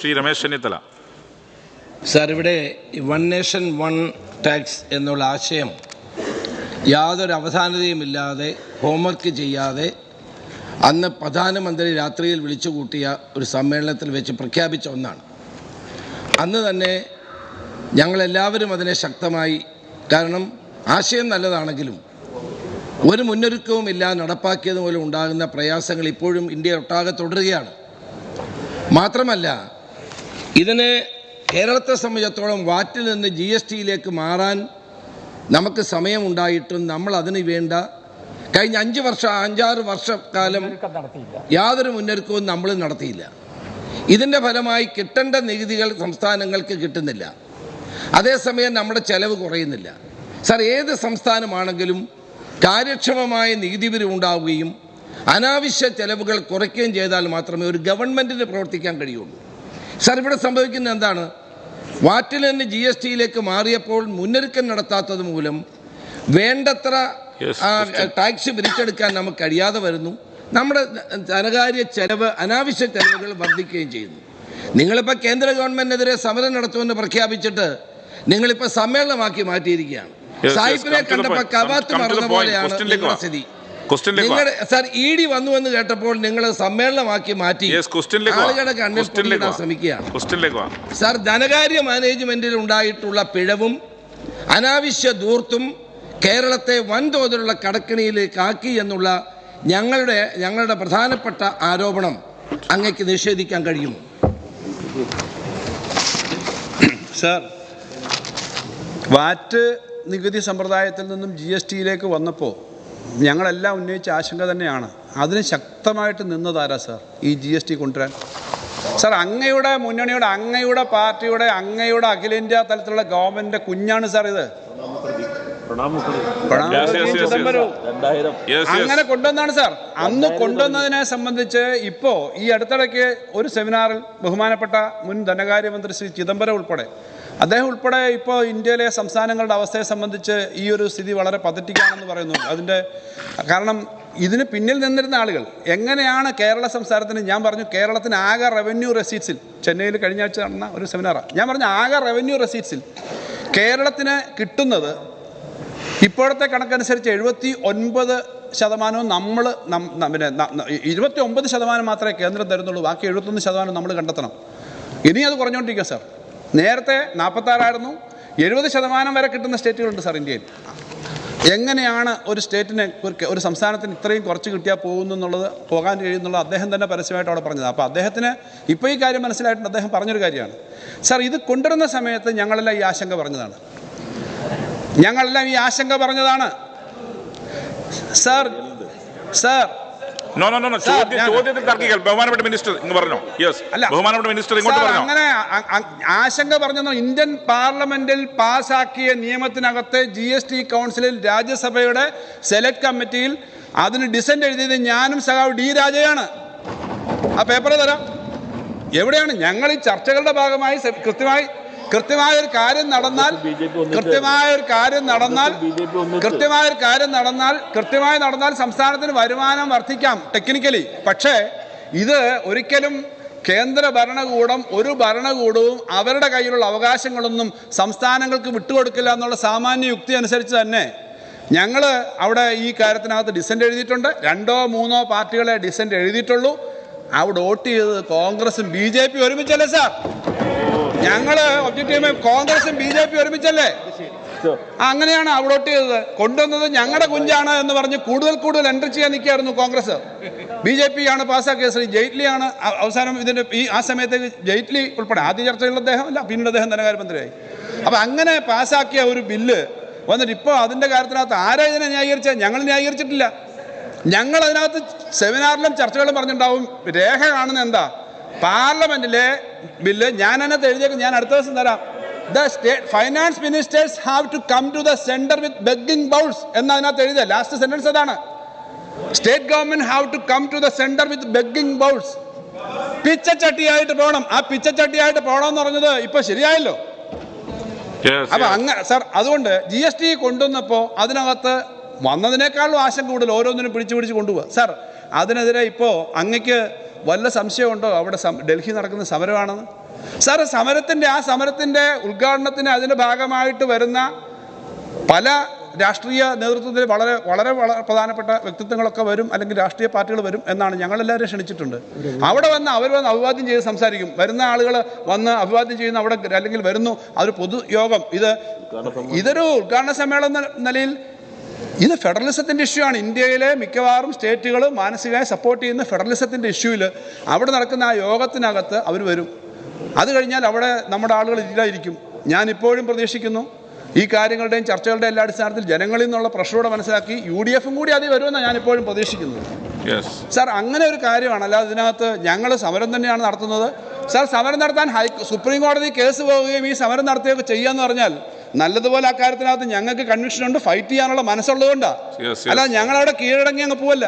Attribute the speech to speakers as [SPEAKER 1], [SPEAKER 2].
[SPEAKER 1] Shri Ramesh Chennithala.
[SPEAKER 2] Sir ഇവിടെ one nation one tax എന്നുള്ള ആശയം യാതൊരു അവധാനതയുമില്ലാതെ ഹോംവർക്ക് ചെയ്യാതെ അന്ന് പ്രധാനമന്ത്രി രാത്രിയിൽ വിളിച്ചു കൂട്ടിയ ഒരു സമ്മേളനത്തിൽ വെച്ച് പ്രഖ്യാപിച്ച ഒന്നാണ്. അന്ന് തന്നെ ഞങ്ങളെല്ലാവരും അതിനെ ശക്തമായി കാരണം ആശയം നല്ലതാണെങ്കിലും ഒരു മുന്നൊരുക്കവുമില്ല നടപ്പാക്കിയത് മൂലം ഉണ്ടാകുന്ന പ്രയാസങ്ങൾ ഇപ്പോഴും ഇന്ത്യ ഒട്ടാകെ തുടരുകയാണ്. മാത്രമല്ല ഇതിന് കേരളത്തെ സംബന്ധിച്ചിടത്തോളം വാറ്റിൽ നിന്ന് ജി എസ് ടിയിലേക്ക് മാറാൻ നമുക്ക് സമയമുണ്ടായിട്ടും നമ്മൾ അതിന് വേണ്ട. കഴിഞ്ഞ അഞ്ച് വർഷം അഞ്ചാറ് വർഷക്കാലം യാതൊരു മുന്നൊരുക്കവും നമ്മൾ നടത്തിയില്ല. ഇതിന്റെ ഫലമായി കിട്ടേണ്ട നികുതികൾ സംസ്ഥാനങ്ങൾക്ക് കിട്ടുന്നില്ല. അതേസമയം നമ്മുടെ ചെലവ് കുറയുന്നില്ല. സാർ ഏത് സംസ്ഥാനമാണെങ്കിലും കാര്യക്ഷമമായ നികുതി പിരിവുണ്ടാവുകയും അനാവശ്യ ചെലവുകൾ കുറയ്ക്കുകയും ചെയ്താൽ മാത്രമേ ഒരു ഗവൺമെന്റിന് പ്രവർത്തിക്കാൻ കഴിയുള്ളൂ. സാർ ഇവിടെ സംഭവിക്കുന്നത് എന്താണ്? വാറ്റിൽ നിന്ന് ജി എസ് ടിയിലേക്ക് മാറിയപ്പോൾ മുന്നൊരുക്കം നടത്താത്തത് മൂലം വേണ്ടത്ര ടാക്സ് പിരിച്ചെടുക്കാൻ നമുക്ക് കഴിയാതെ വരുന്നു. നമ്മുടെ ധനകാര്യ ചെലവ് അനാവശ്യ ചെലവുകൾ വർദ്ധിക്കുകയും ചെയ്യുന്നു. നിങ്ങളിപ്പോൾ കേന്ദ്ര ഗവൺമെന്റിനെതിരെ സമരം നടത്തുമെന്ന് പ്രഖ്യാപിച്ചിട്ട് നിങ്ങളിപ്പോൾ സമ്മേളനമാക്കി മാറ്റിയിരിക്കുകയാണ്. സായിപ്പിനെ കണ്ടപ്പോൾ കവാത്ത് മറന്ന പോലെയാണ്. സ്ഥിതി. സാർ ഇ ഡി വന്നു എന്ന് കേട്ടപ്പോൾ നിങ്ങൾ സമ്മേളനമാക്കി മാറ്റി. ആളുകളുടെ കണ്ണിൽ പൊടിയിടാൻ
[SPEAKER 1] വാ.
[SPEAKER 2] സാർ ധനകാര്യ മാനേജ്മെന്റിൽ ഉണ്ടായിട്ടുള്ള പിഴവും അനാവശ്യ ദൂർത്തും കേരളത്തെ വൻതോതിലുള്ള കടക്കിണിയിലേക്ക് ആക്കി എന്നുള്ള ഞങ്ങളുടെ ഞങ്ങളുടെ പ്രധാനപ്പെട്ട ആരോപണം അങ്ങക്ക് നിഷേധിക്കാൻ കഴിയും.
[SPEAKER 3] സാർ വാറ്റ് നികുതി സമ്പ്രദായത്തിൽ നിന്നും ജി എസ് ടിയിലേക്ക് വന്നപ്പോൾ ഞങ്ങളെല്ലാം ഉന്നയിച്ച ആശങ്ക തന്നെയാണ്. അതിന് ശക്തമായിട്ട് നിന്നതാരാ സാർ? ഈ ജി എസ് ടി കൊണ്ടുവരാൻ. സാർ അങ്ങയുടെ മുന്നണിയുടെ അങ്ങയുടെ പാർട്ടിയുടെ അങ്ങയുടെ അഖിലേന്ത്യാ തലത്തിലുള്ള ഗവൺമെന്റിന്റെ കുഞ്ഞാണ് സാർ ഇത്. അങ്ങനെ കൊണ്ടുവന്നാണ് സാർ. അന്ന് കൊണ്ടുവന്നതിനെ സംബന്ധിച്ച് ഇപ്പോ ഈ അടുത്തിടയ്ക്ക് ഒരു സെമിനാറിൽ ബഹുമാനപ്പെട്ട മുൻ ധനകാര്യമന്ത്രി ശ്രീ ചിദംബരം ഉൾപ്പെടെ അദ്ദേഹം ഉൾപ്പെടെ ഇപ്പോൾ ഇന്ത്യയിലെ സംസ്ഥാനങ്ങളുടെ അവസ്ഥയെ സംബന്ധിച്ച് ഈ ഒരു സ്ഥിതി വളരെ പതറ്റിക്കാണെന്ന് പറയുന്നു അതിന്റെ കാരണം ഇതിന് പിന്നിൽ നിന്നിരുന്ന ആളുകൾ എങ്ങനെയാണ് കേരള സംസ്ഥാനത്തിന് ഞാൻ പറഞ്ഞു കേരളത്തിന് ആകെ റവന്യൂ റെസീറ്റ്സിൽ ചെന്നൈയിൽ കഴിഞ്ഞ ആഴ്ച നടന്ന ഒരു സെമിനാറാണ് ഞാൻ പറഞ്ഞു ആകെ റവന്യൂ റെസീറ്റ്സിൽ കേരളത്തിന് കിട്ടുന്നത് ഇപ്പോഴത്തെ കണക്കനുസരിച്ച് എഴുപത്തി ഒൻപത് ശതമാനവും നമ്മൾ പിന്നെ ഇരുപത്തി ഒമ്പത് ശതമാനം മാത്രമേ കേന്ദ്രം തരുന്നുള്ളൂ. ബാക്കി എഴുപത്തൊന്ന് ശതമാനം നമ്മൾ കണ്ടെത്തണം. ഇനി അത് കുറഞ്ഞുകൊണ്ടിരിക്കുക സാർ. നേരത്തെ നാൽപ്പത്താറായിരുന്നു എഴുപത് ശതമാനം വരെ കിട്ടുന്ന സ്റ്റേറ്റുകളുണ്ട് സാർ ഇന്ത്യയിൽ. എങ്ങനെയാണ് ഒരു സ്റ്റേറ്റിന് ഒരു സംസ്ഥാനത്തിന് ഇത്രയും കുറച്ച് കിട്ടിയാൽ പോകുന്നു എന്നുള്ളത് പോകാൻ കഴിയുന്നുള്ളത് അദ്ദേഹം തന്നെ പരസ്യമായിട്ട് അവിടെ പറഞ്ഞത്. അപ്പോൾ അദ്ദേഹത്തിന് ഇപ്പോൾ ഈ കാര്യം മനസ്സിലായിട്ടുണ്ട്. അദ്ദേഹം പറഞ്ഞൊരു കാര്യമാണ്. സാർ ഇത് കൊണ്ടുവരുന്ന സമയത്ത് ഞങ്ങളെല്ലാം ഈ ആശങ്ക പറഞ്ഞതാണ്. ഞങ്ങളെല്ലാം ഈ ആശങ്ക പറഞ്ഞതാണ്. Sir sir.
[SPEAKER 1] No no no ചോദ്യത്തിൽ തർക്കിക്കൽ. ബഹുമാനപ്പെട്ട മിനിസ്റ്റർ ഇങ്ങ് പറഞ്ഞോ? യെസ് ബഹുമാനപ്പെട്ട മിനിസ്റ്റർ ഇങ്ങോട്ട് പറഞ്ഞോ?
[SPEAKER 3] അങ്ങനെ ആശങ്ക പറഞ്ഞോ ഇന്ത്യൻ പാർലമെന്റിൽ പാസാക്കിയ നിയമത്തിനകത്ത് ജി എസ് ടി കൗൺസിലിൽ രാജ്യസഭയുടെ സെലക്ട് കമ്മിറ്റിയിൽ അതിന് ഡിസെന്റ് എഴുതിയത് ഞാനും സഖാവ് ഡി രാജയാണ്. ആ പേപ്പർ തരാം. എവിടെയാണ്? ഞങ്ങൾ ഈ ചർച്ചകളുടെ ഭാഗമായി കൃത്യമായി കൃത്യമായ ഒരു കാര്യം നടന്നാൽ കൃത്യമായ ഒരു കാര്യം നടന്നാൽ കൃത്യമായ ഒരു കാര്യം നടന്നാൽ കൃത്യമായി നടന്നാൽ സംസ്ഥാനത്തിന് വരുമാനം വർദ്ധിക്കാം ടെക്നിക്കലി. പക്ഷേ ഇത് ഒരിക്കലും കേന്ദ്ര ഭരണകൂടം ഒരു ഭരണകൂടവും അവരുടെ കയ്യിലുള്ള അവകാശങ്ങളൊന്നും സംസ്ഥാനങ്ങൾക്ക് വിട്ടുകൊടുക്കില്ല എന്നുള്ള സാമാന്യ യുക്തി അനുസരിച്ച് തന്നെ ഞങ്ങൾ അവിടെ ഈ കാര്യത്തിനകത്ത് ഡിസെന്റ് എഴുതിയിട്ടുണ്ട്. രണ്ടോ മൂന്നോ പാർട്ടികളെ ഡിസെന്റ് എഴുതിയിട്ടുള്ളൂ. അവിടെ വോട്ട് ചെയ്തത് കോൺഗ്രസും ബി ജെ പി ഒരുമിച്ചല്ലേ സാർ? ഞങ്ങൾ ഒബ്ജക്റ്റീവ് കോൺഗ്രസും ബി ജെ പി ഒരുമിച്ചല്ലേ? അങ്ങനെയാണ് അവിടെ ചെയ്തത്. കൊണ്ടുവന്നത് ഞങ്ങളുടെ കുഞ്ചാണ് എന്ന് പറഞ്ഞ് കൂടുതൽ കൂടുതൽ എൻട്രി ചെയ്യാൻ നിൽക്കുകയായിരുന്നു കോൺഗ്രസ്. ബി ജെ പി ആണ് പാസ്സാക്കിയത്. ശ്രീ ജെയ്റ്റ്ലിയാണ് അവസാനം ഇതിന്റെ ഈ ആ സമയത്തേക്ക് ജെയ്റ്റ്ലി ഉൾപ്പെടെ ആദ്യ ചർച്ചയിൽ അദ്ദേഹം അല്ല പിന്നീട് അദ്ദേഹം ധനകാര്യമന്ത്രിയായി അപ്പൊ അങ്ങനെ പാസ്സാക്കിയ ഒരു ബില്ല് വന്നിട്ട് ഇപ്പോൾ അതിന്റെ കാര്യത്തിനകത്ത് ആരാ ഇതിനെ ന്യായീകരിച്ചത് ഞങ്ങൾ ന്യായീകരിച്ചിട്ടില്ല. ഞങ്ങൾ അതിനകത്ത് സെമിനാറിലും ചർച്ചകളും പറഞ്ഞിട്ടുണ്ടാവും. രേഖ കാണുന്ന എന്താ? പാർലമെന്റിലെ ബില്ല്. ഞാൻ അതിനകത്ത് എഴുതിയേക്കും ഞാൻ അടുത്ത ദിവസം തരാം. The state finance ministers have to come to the centre with begging bowls എന്ന് അതിനകത്ത് എഴുതിയ ലാസ്റ്റ് സെന്റൻസ് അതാണ്. State government have to come to the centre with begging bowls പിച്ചച്ചട്ടിയായിട്ട് പോകണം. ആ പിച്ചച്ചട്ടിയായിട്ട് പോകണം എന്ന് പറഞ്ഞത് ഇപ്പൊ ശരിയായല്ലോ. അപ്പൊ അങ്ങ സാർ അതുകൊണ്ട് ജി എസ് ടി കൊണ്ടുവന്നപ്പോൾ അതിനകത്ത് വന്നതിനേക്കാളും ആശങ്ക കൂടുതൽ ഓരോന്നിനും പിടിച്ചു പിടിച്ച് കൊണ്ടുപോകുക സാർ അതിനെതിരെ ഇപ്പോ അങ്ങക്ക് വല്ല സംശയമുണ്ടോ? അവിടെ ഡൽഹി നടക്കുന്ന സമരമാണെന്ന്? സാറ് സമരത്തിന്റെ ആ സമരത്തിന്റെ ഉദ്ഘാടനത്തിന് അതിന്റെ ഭാഗമായിട്ട് വരുന്ന പല രാഷ്ട്രീയ നേതൃത്വത്തിൽ വളരെ വളരെ വളരെ പ്രധാനപ്പെട്ട വ്യക്തിത്വങ്ങളൊക്കെ വരും അല്ലെങ്കിൽ രാഷ്ട്രീയ പാർട്ടികൾ വരും എന്നാണ് ഞങ്ങളെല്ലാവരും ക്ഷണിച്ചിട്ടുണ്ട്. അവിടെ വന്ന് അവർ വന്ന് അഭിവാദ്യം ചെയ്ത് സംസാരിക്കും. വരുന്ന ആളുകൾ വന്ന് അഭിവാദ്യം ചെയ്യുന്ന അവിടെ അല്ലെങ്കിൽ വരുന്നു. അതൊരു പൊതുയോഗം. ഇത് ഇതൊരു ഉദ്ഘാടന സമ്മേളന നിലയിൽ ഇത് ഫെഡറലിസത്തിന്റെ ഇഷ്യൂ ആണ്. ഇന്ത്യയിലെ മിക്കവാറും സ്റ്റേറ്റുകൾ മാനസികമായി സപ്പോർട്ട് ചെയ്യുന്ന ഫെഡറലിസത്തിന്റെ ഇഷ്യൂവിൽ അവിടെ നടക്കുന്ന ആ യോഗത്തിനകത്ത് അവർ വരും. അത് കഴിഞ്ഞാൽ അവിടെ നമ്മുടെ ആളുകൾ ഇല്ലായിരിക്കും. ഞാൻ ഇപ്പോഴും പ്രതീക്ഷിക്കുന്നു ഈ കാര്യങ്ങളുടെയും ചർച്ചകളുടെയും എല്ലാ അടിസ്ഥാനത്തിൽ ജനങ്ങളിൽ നിന്നുള്ള പ്രഷറോടെ മനസ്സിലാക്കി യു ഡി എഫും കൂടി അതിൽ വരുമെന്നാണ് ഞാൻ ഇപ്പോഴും പ്രതീക്ഷിക്കുന്നത്.
[SPEAKER 1] യെസ്
[SPEAKER 3] സാർ അങ്ങനെ ഒരു കാര്യമാണ്. അല്ലാതെ ഇതിനകത്ത് ഞങ്ങൾ സമരം തന്നെയാണ് നടത്തുന്നത്. സാർ സമരം നടത്താൻ ഹൈ സുപ്രീം കോടതി കേസ് പോവുകയും ഈ സമരം നടത്തുകയൊക്കെ ചെയ്യാന്ന് പറഞ്ഞാൽ നല്ലതുപോലെ ആ കാര്യത്തിനകത്ത് ഞങ്ങൾക്ക് കൺവിക്ഷൻ ഉണ്ട്. ഫൈറ്റ് ചെയ്യാനുള്ള മനസ്സുള്ളതുകൊണ്ടാണ് അല്ല ഞങ്ങളവിടെ കീഴടങ്ങി അങ്ങ് പോവല്ല.